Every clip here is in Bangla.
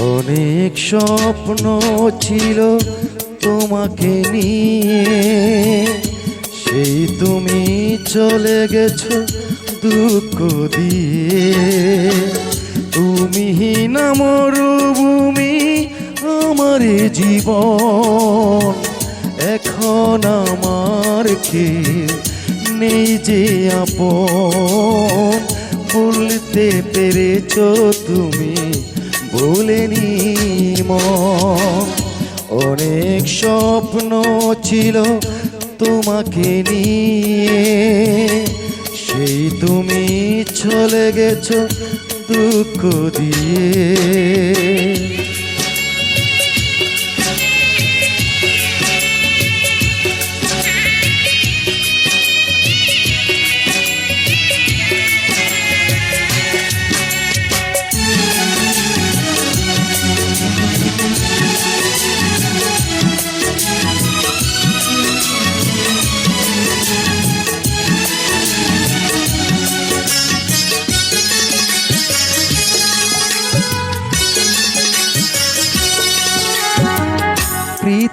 অনেক স্বপ্ন ছিল তোমাকে নিয়ে। সেই তুমি চলে গেছো দুঃখ দিয়ে। তুমি না মরুভূমি আমার জীবন। এখন আমার কে নেই যে আপন। বলতে পেরেছ তুমি বলেনি মন। অনেক স্বপ্ন ছিল তোমাকে নিয়ে। সেই তুমি চলে গেছো দুঃখ দিয়ে।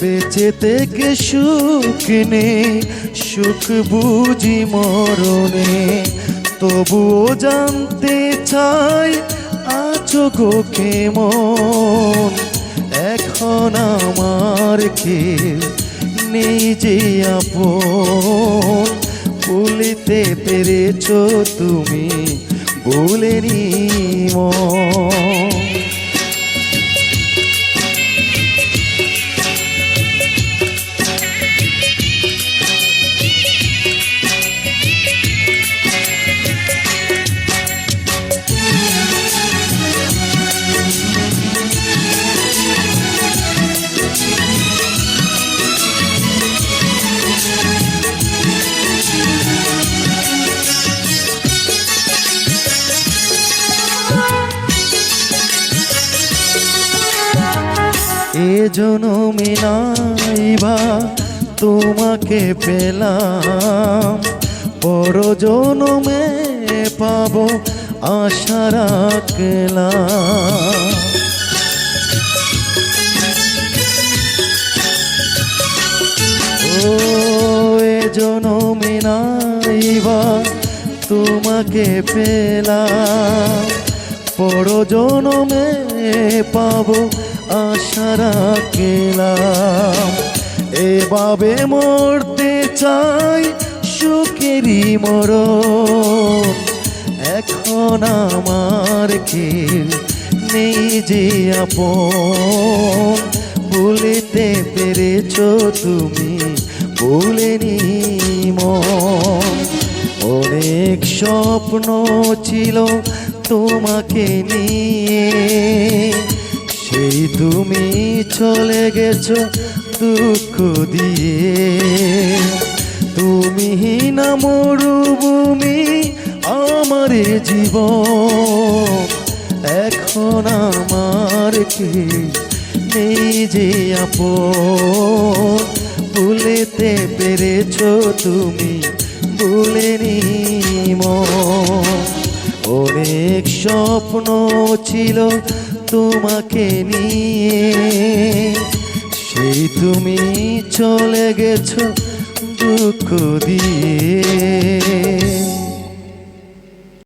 বেঁচে থেকে সুখ নে, সুখ বুঝি মরণে। তবুও জানতে চাই, আছো গো কেমন? এখন আমার কে নেই যে আপন। বলিতে পেরেছ তুমি বলেনি মন। জনমে নাইবা তোমাকে পেলাম। বড় জনমে পাব আশা রাখলাম। ও এ নাইবা তোমাকে পেলাম। বড় জনমে পাবো আশা রাখলাম এভাবে মরতে চাই সুখেরই মরণ। এখন আমার কে নেই যে আপন। বলিতে পেরেছ তুমি বলেনি মন। অনেক স্বপ্ন ছিল তোমাকে নিয়ে। তুমি চলে গেছো দুঃখ দিয়ে। তুমি না মরুভূমি, আমার জীবন। এখন আমার কি নেই যে আপন? ভুলেতে পেরেছ তুমি, ভুলেনি মন। অনেক স্বপ্ন ছিল তোমাকে নিয়ে। সেই তুমি চলে গেছো দুঃখ দিয়ে।